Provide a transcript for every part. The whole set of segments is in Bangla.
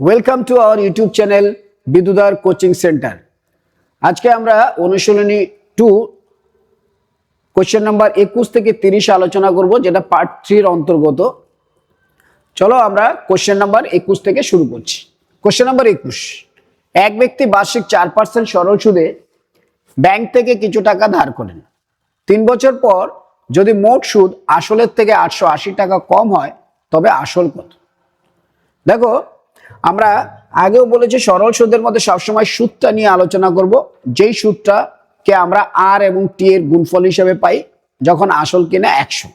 Welcome to our YouTube channel বিদুদার coaching centre আজকে আমরা অনুশীলনী টু কোশ্চেন নাম্বার একুশ থেকে তিরিশ আলোচনা করব, যেটা পার্ট থ্রির অন্তর্গত। চলো আমরা কোশ্চেন নাম্বার একুশ থেকে শুরু করছি। কোশ্চেন নাম্বার একুশ। এক ব্যক্তি বার্ষিক চার পার্সেন্ট সরল সুদে ব্যাংক থেকে কিছু টাকা ধার করেন। তিন বছর পর যদি মোট সুদ আসলের থেকে আটশো আশি টাকা কম হয়, তবে আসল কত? দেখো আমরা আগেও বলেছি সরল সুদের মধ্যে সবসময় সুদটা নিয়ে আলোচনা করব। যেই সুদটাকে আমরা আর এবং টি এর গুণফল হিসেবে পাই, যখন আসল কিনা একশো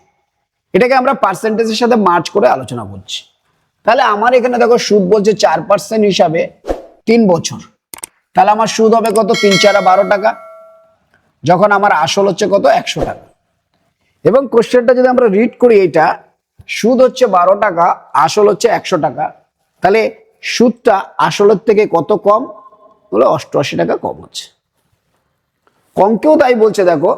এটাকে আমরা পার্সেন্টেজের সাথে মার্চ করে আলোচনা করছি। তাহলে আমার এখানে দেখো সুদ বলছে চার পার্সেন্ট হিসাবে তিন বছর। তাহলে আমার সুদ হবে কত? তিন চারা বারো টাকা। যখন আমার আসল হচ্ছে কত? একশো টাকা। এবং কোশ্চেনটা যদি আমরা রিড করি এটা সুদ হচ্ছে বারো টাকা, আসল হচ্ছে একশো টাকা। তাহলে সুদটা আসলের থেকে কত কম? বলে অষ্টআশি টাকা কম হচ্ছে। কমকেও তাই বলছে, দেখো,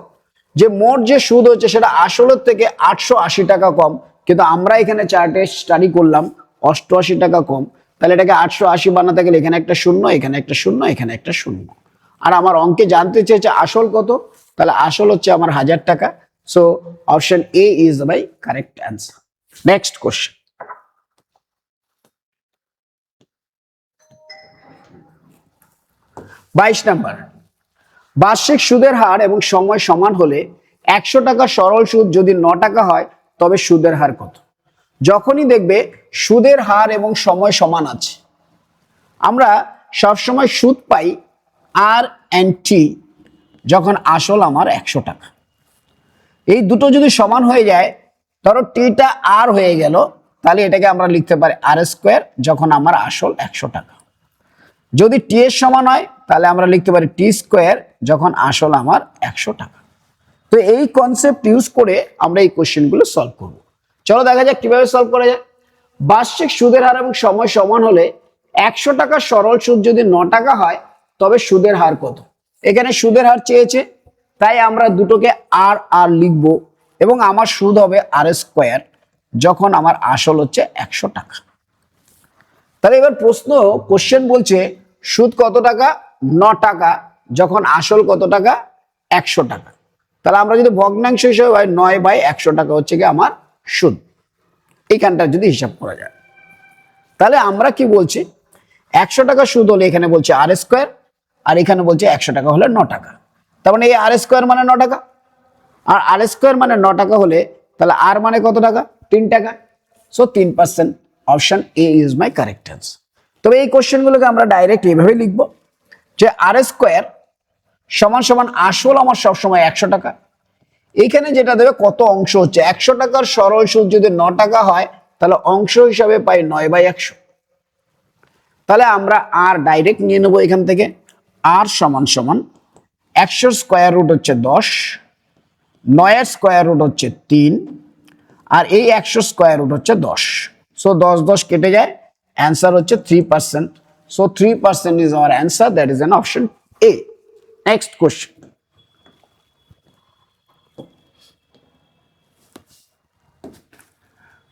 যে মোট যে সুদ হচ্ছে সেটা আসলের থেকে আটশো আশি টাকা কম। কিন্তু আমরা এখানে চার্টে স্টাডি করলাম, অষ্টআশি টাকা কম। তাহলে এটাকে আটশো আশি বানাতে গেলে এখানে একটা শূন্য, এখানে একটা শূন্য, এখানে একটা শূন্য। আর আমার অঙ্কে জানতে চেয়েছে আসল কত? তাহলে আসল হচ্ছে আমার হাজার টাকা। So option A is my correct answer next question বাইশ নাম্বার। বার্ষিক সুদের হার এবং সময় সমান হলে একশো টাকা সরল সুদ যদি ন টাকা হয়, তবে সুদের হার কত? যখনই দেখবে সুদের হার এবং সময় সমান আছে। আমরা সবসময় সুদ পাই আর অ্যান্ড টি যখন আসল আমার একশো টাকা। এই দুটো যদি সমান হয়ে যায়, ধরো টিটা আর হয়ে গেল, তাহলে এটাকে আমরা লিখতে পারি আর স্কোয়ার যখন আমার আসল একশো টাকা। যদি টি এর সমান হয়, তাহলে আমরা লিখতে পারি টি স্কোয়ার যখন আসল আমার একশো টাকা। তো এই কনসেপ্ট ইউজ করে আমরা এই কোশ্চেনগুলো সলভ করব। চলো দেখা যাক কীভাবে সলভ করা যায়। বার্ষিক সুদের হার এবং সময় সমান হলে একশো টাকা সরল সুদ যদি ন টাকা হয়, তবে সুদের হার কত? এখানে সুদের হার চেয়েছে, তাই আমরা দুটোকে আর আর লিখব এবং আমার সুদ হবে আর স্কোয়ার যখন আমার আসল হচ্ছে একশো টাকা। তাহলে এবার প্রশ্ন কোশ্চেন বলছে সুদ কত টাকা? ন টাকা। যখন আসল কত টাকা? একশো টাকা। তাহলে আমরা যদি ভগ্নাংশ হিসেবে হয় নয় বাই একশো টাকা হচ্ছে কি আমার সুদ। এইখানটা যদি হিসাব করা যায়। তাহলে আমরা কি বলছি? একশো টাকা সুদ হলে এখানে বলছে আর স্কোয়ার, আর এখানে বলছে একশো টাকা হলে ন টাকা। তার মানে এই আর স্কোয়ার মানে ন টাকা। আর আর স্কোয়ার মানে ন টাকা হলে তাহলে আর মানে কত টাকা? তিন টাকা। সো তিন percent option A is my correct answer তবে এই কোশ্চেনগুলোকে আমরা ডাইরেক্ট এভাবে লিখব যে আর স্কোয়ার সমান সমান আসল আমার সবসময় একশো টাকা। এইখানে যেটা দেবে কত অংশ হচ্ছে? একশো টাকার সরল সুদ যদি ন টাকা হয়, তাহলে অংশ হিসাবে পাই নয় বাই একশো। তাহলে আমরা আর ডাইরেক্ট নিয়ে নেব এখান থেকে। আর সমান সমান একশো স্কোয়ার রুট হচ্ছে দশ, নয়ের স্কোয়ার রুট হচ্ছে তিন, আর এই একশো স্কোয়ার রুট হচ্ছে দশ। সো দশ দশ কেটে যায় অ্যান্সার হচ্ছে three percent so three percent is our answer that is an option A next question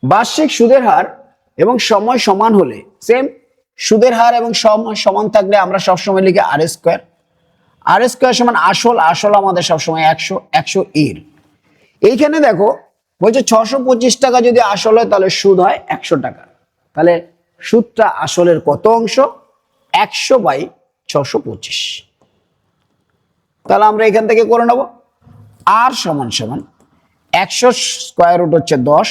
বার্ষিক সুদের হার এবং সময় সমান হলে সেম সুদের হার এবং সময় সমান থাকলে আমরা সবসময় লিখি আর স্কোয়ার আর স্কোয়ার সমান আসল আসল আমাদের সবসময় একশো একশো এর। এইখানে দেখো, বলছে ছশো পঁচিশ টাকা যদি আসল হয়, তাহলে সুদ হয় একশো টাকা। তাহলে সুদটা আসলের কত অংশ? একশো বাই ছশো পঁচিশ। তাহলে আমরা এখান থেকে করে নেব। আর সমান সমান একশো স্কোয়ার রুট হচ্ছে দশ।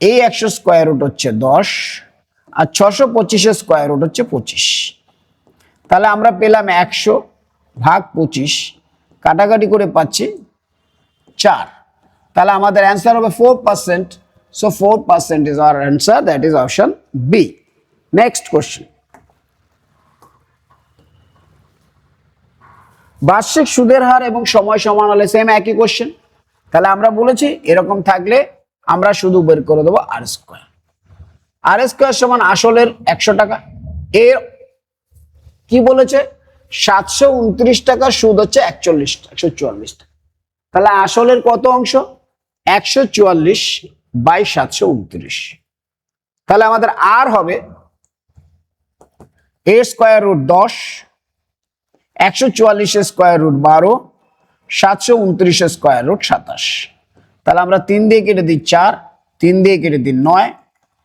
এই একশো স্কোয়ার রুট হচ্ছে দশ আর ছশো পঁচিশের স্কোয়ার রুট হচ্ছে পঁচিশ। তাহলে আমরা পেলাম একশো ভাগ পঁচিশ, কাটাকাটি করে পাচ্ছি চার। তাহলে আমাদের অ্যান্সার হবে four percent so four percent is our answer that is option B next question বার্ষিক সুদের হার এবং সময় সমান হলে সেম একই কোশ্চেন তাহলে আমরা বলেছি এরকম থাকলে আমরা শুধু বের করে দেবো আর স্কোয়ার আর স্কোয়ার সমান আসলের একশো টাকা। এর কি বলেছে? সাতশো উনত্রিশ টাকা সুদ হচ্ছে একচল্লিশ, একশো চুয়াল্লিশ টাকা। তাহলে আসলের কত অংশ? একশো চুয়াল্লিশ বাই সাতশো উনত্রিশ। তাহলে আমাদের আর হবে এ স্কোয়ার রুট দশ, একশো চুয়াল্লিশের স্কোয়ার রুট বারো, সাতশো উনত্রিশের স্কোয়ার রুট সাতাশ। তাহলে আমরা তিন দিয়ে কেটে দিই চার, তিন দিয়ে কেটে দিই নয়,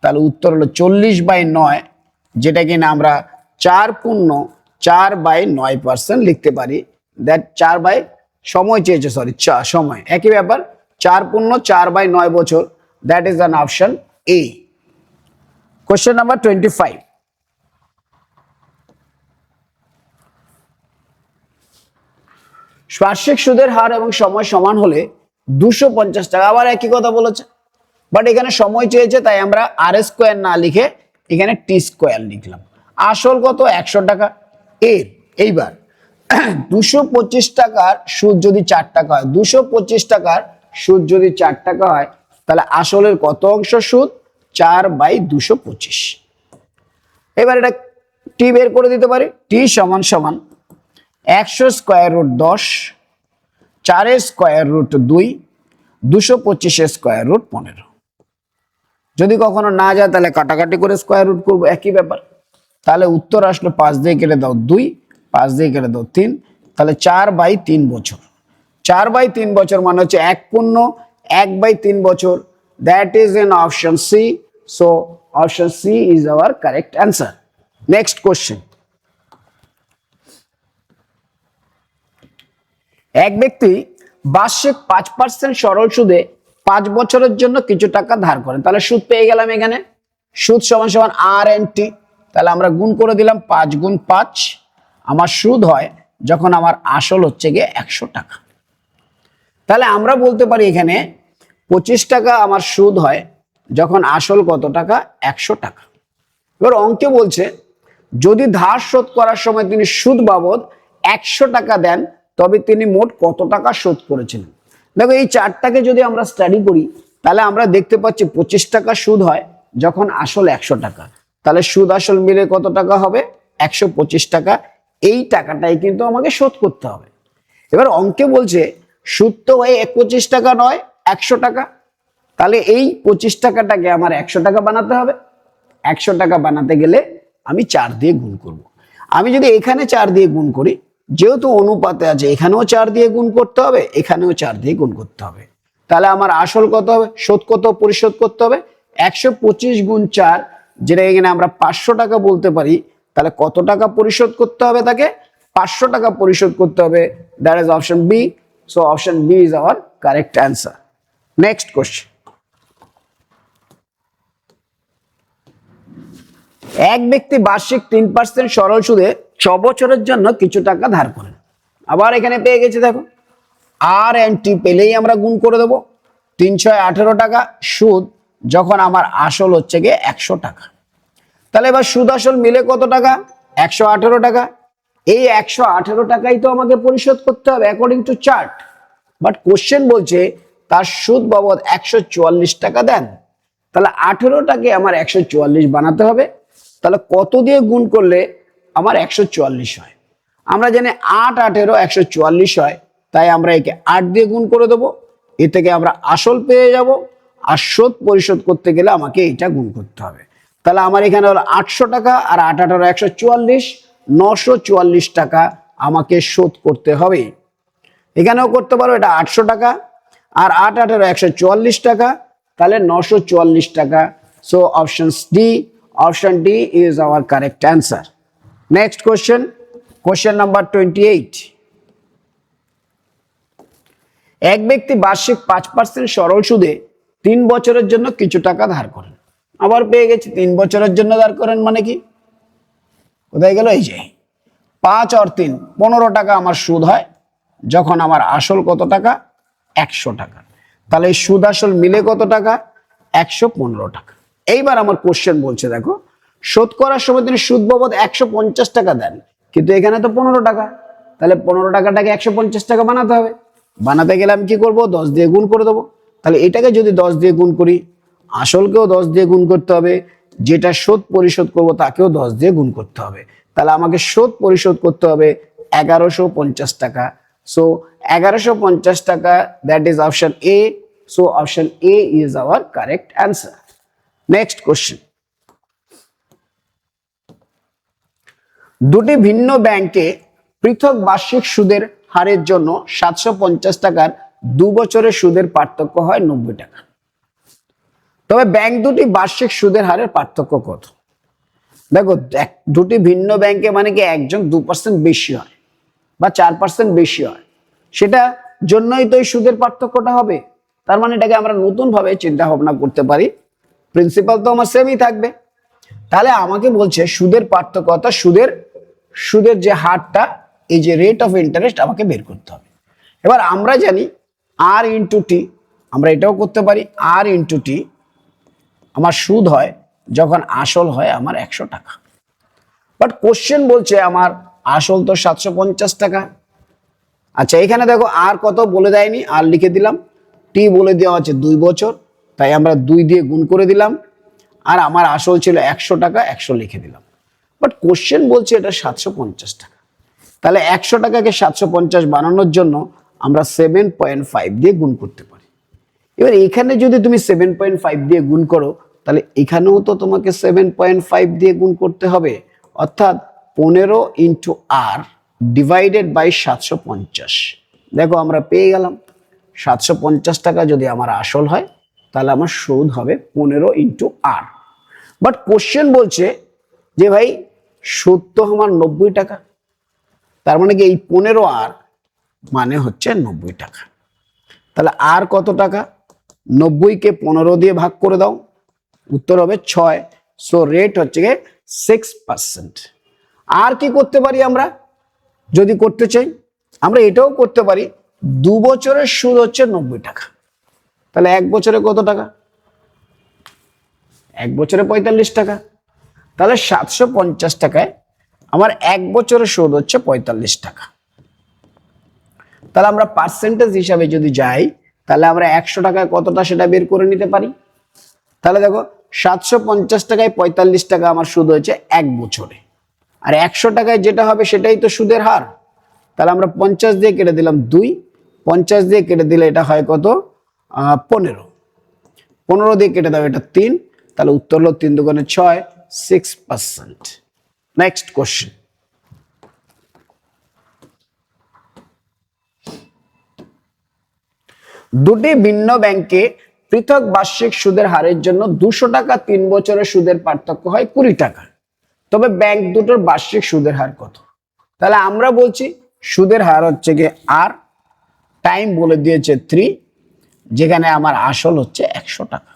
তাহলে উত্তর হলো চল্লিশ বাই নয়, যেটা কিনা আমরা চার পূর্ণ চার বাই নয় পার্সেন্ট লিখতে পারি। দ্যাট চার বাই সময় চেয়েছে সরি সময়। একই ব্যাপার, চার পূর্ণ চার বাই নয় বছর that is an option A question number twenty five বার্ষিক সুদের হার এবং সময় সমান হলে দুশো পঞ্চাশ টাকা। আবার একই কথা বলেছে। বাট এখানে সময় চেয়েছে, তাই আমরা আর স্কোয়ার না লিখে এখানে টি স্কোয়ার লিখলাম। আসল কত? একশো টাকা। এর, এইবার দুশো পঁচিশ টাকার সুদ যদি চার টাকা হয়, দুশো পঁচিশ টাকার সুদ যদি চার টাকা হয়, তাহলে আসলের কত অংশ সুদ? চার বাই দুশো পঁচিশ। এবার এটা টি বের করে দিতে পারি। টি সমান সমান একশো স্কোয়ার রুট দশ চারের স্কোয়ার রুট দুই, দুশো পঁচিশের স্কোয়ার রুট পনেরো। যদি কখনো না যায়, তাহলে কাটাকাটি করে স্কোয়ার রুট করব। একই ব্যাপার। তাহলে উত্তর আসলো পাঁচ দিয়ে কেটে দাও দুই, পাঁচ দিয়ে কেটে দাও তিন, তাহলে চার বাই তিন বছর। চার বাই তিন বছর মানে হচ্ছে এক পূর্ণ, এক বাই তিন বছর। That is an option C so option C is our correct answer next question এক ব্যক্তি বার্ষিক পাঁচ পার্সেন্ট সরল সুদে পাঁচ বছরের জন্য কিছু টাকা ধার করেন তাহলে সুদ পেয়ে গেলাম এখানে। সুদ সমান সমান আর এন টি তাহলে আমরা গুণ করে দিলাম পাঁচ গুণ পাঁচ। আমার সুদ হয় যখন আমার আসল হচ্ছে গিয়ে একশো টাকা। তাহলে আমরা বলতে পারি এখানে পঁচিশ টাকা আমার সুদ হয় যখন আসল কত টাকা? একশো টাকা। এবার অঙ্কে বলছে, যদি ধার শোধ করার সময় তিনি সুদ বাবদ একশো টাকা দেন, তবে তিনি মোট কত টাকা শোধ করেছিলেন? দেখো, এই চারটাকে যদি আমরা স্টাডি করি, তাহলে আমরা দেখতে পাচ্ছি পঁচিশ টাকা সুদ হয় যখন আসল একশো টাকা। তাহলে সুদ আসল মিলে কত টাকা হবে? একশো পঁচিশ টাকা। এই টাকাটাই কিন্তু আমাকে শোধ করতে হবে। এবার অঙ্কে বলছে, সুদ তো হয় পঁচিশ টাকা নয়, একশো টাকা। তাহলে এই পঁচিশ টাকাটাকে আমার একশো টাকা বানাতে হবে। একশো টাকা বানাতে গেলে আমি চার দিয়ে গুণ করব। আমি যদি এখানে চার দিয়ে গুণ করি, যেহেতু অনুপাতে আছে, এখানেও চার দিয়ে গুণ করতে হবে, এখানেও চার দিয়ে গুণ করতে হবে। তাহলে আমার আসল কত হবে? শোধ কত, পরিশোধ করতে হবে? একশো পঁচিশ গুণ চার, যেটা এখানে আমরা পাঁচশো টাকা বলতে পারি, তাহলে কত টাকা পরিশোধ করতে হবে তাকে? পাঁচশো টাকা পরিশোধ করতে হবে। That is option B so option B is our correct answer next question এক ব্যক্তি বার্ষিক তিন পার্সেন্ট সরল সুদে ছ বছরের জন্য কিছু টাকা ধার করেন। আবার এখানে পেয়ে গেছে দেখো। আর টি পেলেই আমরা গুণ করে দেবো। তিন ছয় আঠেরো টাকা সুদ যখন আমার আসল হচ্ছে গিয়ে একশো টাকা। তাহলে এবার সুদ আসল মিলে কত টাকা? একশো আঠেরো টাকা। এই একশো আঠেরো টাকাই তো আমাকে পরিশোধ করতে হবে according to chart but question বলছে, তার সুদ বাবদ একশো চুয়াল্লিশ টাকা দেন। তাহলে আঠেরোটাকে আমার একশো চুয়াল্লিশ বানাতে হবে। তাহলে কত দিয়ে গুণ করলে আমার একশো চুয়াল্লিশ হয়? আমরা জানি আট আঠেরো একশো চুয়াল্লিশ হয়, তাই আমরা একে আট দিয়ে গুণ করে দেবো। এ থেকে আমরা আসল পেয়ে যাব আর শোধ পরিশোধ করতে গেলে আমাকে এটা গুণ করতে হবে। তাহলে আমার এখানে হলো আটশো টাকা আর আট আঠারো একশো চুয়াল্লিশ, নশো চুয়াল্লিশ টাকা আমাকে শোধ করতে হবে। এখানেও করতে পারো, এটা আটশো টাকা আর আট আঠারো একশো চুয়াল্লিশ টাকা, তাহলে নশো চুয়াল্লিশ টাকা। So option D D is our correct answer next question question number twenty eight এক ব্যক্তি বার্ষিক পাঁচ পার্সেন্ট সরল সুদে তিন বছরের জন্য কিছু টাকা ধার করেন। আবার পেয়ে গেছি, তিন বছরের জন্য ধার করেন মানে কি? কোথায় গেল? এই যে, পাঁচ আর তিন, পনেরো টাকা আমার সুদ হয়, যখন আমার আসল কত টাকা? একশো টাকা। তাহলে সুদ আসল মিলে কত টাকা? একশো পনেরো টাকা। এইবার আমার কোশ্চেন বলছে, দেখো, শোধ করার সময় তিনি সুদ বাবদ একশো পঞ্চাশ টাকা দেন, কিন্তু এখানে তো পনেরো টাকা। তাহলে পনেরো টাকাটাকে একশো পঞ্চাশ টাকা বানাতে হবে। বানাতে গেলে আমি কি করব? দশ দিয়ে গুণ করে দেবো। তাহলে এটাকে যদি দশ দিয়ে গুণ করি, আসলকেও দশ দিয়ে গুণ করতে হবে। যেটা শোধ পরিশোধ করব, তাকেও দশ দিয়ে গুণ করতে হবে। তাহলে আমাকে শোধ পরিশোধ করতে হবে এগারোশো পঞ্চাশ টাকা। সো এগারোশো পঞ্চাশ টাকা that is option A so option A is our correct answer next question দুটি ভিন্ন ব্যাংকে পৃথক বার্ষিক সুদের হারের জন্য সাতশো পঞ্চাশ টাকার দু বছরের সুদের পার্থক্য হয় নব্বই টাকা। তবে ব্যাংক দুটি বার্ষিক সুদের হারের পার্থক্য কত? দেখো দুটি ভিন্ন ব্যাংকে মানে কি একজন দু পার্সেন্ট বেশি হয় বা চার পার্সেন্ট বেশি হয়। সেটা জন্যই তো সুদের পার্থক্যটা হবে। তার মানে এটাকে আমরা নতুন ভাবে চিন্তা ভাবনা করতে পারি। প্রিন্সিপাল তো আমার সেমই থাকবে। তাহলে আমাকে বলছে সুদের পার্থক্য অর্থাৎ সুদের সুদের যে হারটা, এই যে রেট অফ ইন্টারেস্ট আমাকে বের করতে হবে। এবার আমরা জানি আর ইন্টু টি আমরা এটাও করতে পারি আর ইন্টু টি আমার সুদ হয়, যখন আসল হয় আমার একশো টাকা। বাট কোশ্চেন বলছে আমার আসল তো সাতশো পঞ্চাশ টাকা। আচ্ছা এখানে দেখো আর কত বলে দেয়নি আর লিখে দিলাম। টি বলে দেওয়া আছে দুই বছর। তাই আমরা দুই দিয়ে গুণ করে দিলাম। আর আমার আসল ছিল একশো টাকা, একশো লিখে দিলাম। বাট কোশ্চেন বলছে এটা সাতশো পঞ্চাশ টাকা। তাহলে একশো টাকাকে সাতশো পঞ্চাশ বানানোর জন্য আমরা সেভেন পয়েন্ট ফাইভ দিয়ে গুণ করতে পারি। এবার এখানে যদি তুমি সেভেন পয়েন্ট ফাইভ দিয়ে গুণ করো, তাহলে এখানেও তো তোমাকে সেভেন পয়েন্ট ফাইভ দিয়ে গুণ করতে হবে। অর্থাৎ পনেরো ইন্টু আর ডিভাইডেড বাই সাতশো পঞ্চাশ। দেখো আমরা পেয়ে গেলাম। সাতশো পঞ্চাশ টাকা যদি আমার আসল হয় তাহলে আমার সুদ হবে পনেরো ইন্টু আর বাট কোশ্চেন বলছে যে ভাই সুদ তো আমার নব্বই টাকা। তার মানে কি এই পনেরো আর মানে হচ্ছে নব্বই টাকা। তাহলে আর কত টাকা? নব্বইকে পনেরো দিয়ে ভাগ করে দাও। উত্তর হবে ছয়। সো রেট হচ্ছে গিয়ে সিক্স পার্সেন্ট আর কি করতে পারি আমরা? যদি করতে চাই, আমরা এটাও করতে পারি, দু বছরের সুদ হচ্ছে নব্বই টাকা। তাহলে এক বছরে কত টাকা? এক বছরে পঁয়তাল্লিশ টাকা। তাহলে সাতশো পঞ্চাশ টাকায় আমার এক বছরের সুদ হচ্ছে পঁয়তাল্লিশ টাকা। তাহলে আমরা পার্সেন্টেজ হিসাবে যদি যাই, তাহলে আমরা একশো টাকায় কতটা সেটা বের করে নিতে পারি? তাহলে দেখো, সাতশো পঞ্চাশ টাকায় পঁয়তাল্লিশ টাকা আমার সুদ হয়েছে এক বছরে। আর একশো টাকায় যেটা হবে সেটাই তো সুদের হার। তাহলে আমরা পঞ্চাশ দিয়ে কেটে দিলাম দুই। পঞ্চাশ দিয়ে কেটে দিলে এটা হয় কত? পনেরো। পনেরো দিয়ে কেটে দাও, এটা তিন। তাহলে উত্তর হলো তিন দোকানে ছয় সিক্স পার্সেন্ট নেক্সট কোশ্চেন দুটি ভিন্ন ব্যাংকে পৃথক বার্ষিক সুদের হারের জন্য দুশো টাকা তিন বছরের সুদের পার্থক্য হয় কুড়ি টাকা। তবে ব্যাংক দুটোর বার্ষিক সুদের হার কত? তাহলে আমরা বলছি সুদের হার হচ্ছে গিয়ে আর টাইম বলে দিয়েছে থ্রি যেখানে আমার আসল হচ্ছে একশো টাকা।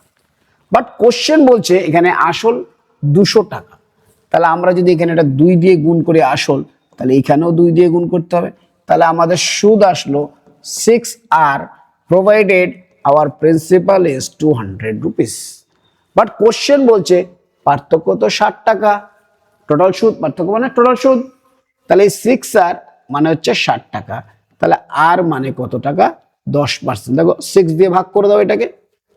বাট কোশ্চেন বলছে এখানে আসল দুশো টাকা। তাহলে আমরা যদি এখানে এটা দুই দিয়ে গুণ করি আসল, তাহলে এখানেও দুই দিয়ে গুণ করতে হবে। তাহলে আমাদের সুদ আসলো six R provided our principal is two hundred rupees but question বলছে পার্থক্য তো ষাট টাকা। টোটাল সুদ, পার্থক্য মানে টোটাল সুদ। তাহলে সিক্স আর মানে হচ্ছে ষাট টাকা। তাহলে আর মানে কত টাকা? দশ পার্সেন্ট দেখো সিক্স দিয়ে ভাগ করে দাও এটাকে,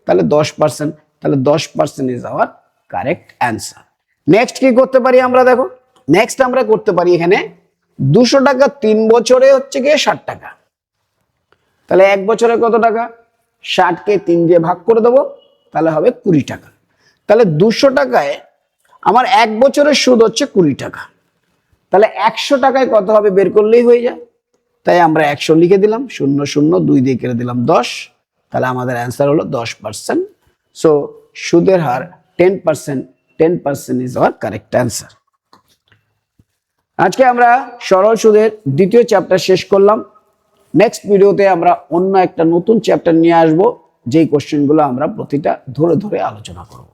তাহলে দশ পার্সেন্ট তাহলে দশ percent is our correct answer next কি করতে পারি আমরা, দেখো? নেক্সট আমরা করতে পারি এখানে দুশো টাকা তিন বছরে হচ্ছে গিয়ে ষাট টাকা। তাহলে এক বছরে কত টাকা? ষাটকে তিন দিয়ে ভাগ করে দেবো, তাহলে হবে কুড়ি টাকা। তাহলে দুশো টাকায় আমার এক বছরের সুদ হচ্ছে কুড়ি টাকা। তাহলে একশো টাকায় কত হবে বের করলেই হয়ে যায়? তাই আমরা একশো লিখে দিলাম, শূন্য শূন্য, দুই দিয়ে কেটে দিলাম দশ। তাহলে আমাদের অ্যান্সার হলো দশ পার্সেন্ট সো সুদের হার ten percent ten percent is our correct answer আজকে আমরা সরল সুদের দ্বিতীয় চ্যাপ্টার শেষ করলাম। নেক্সট ভিডিওতে আমরা অন্য একটা নতুন চ্যাপ্টার নিয়ে আসব। যেই কোশ্চেনগুলো আমরা প্রতিটা ধরে ধরে আলোচনা করব।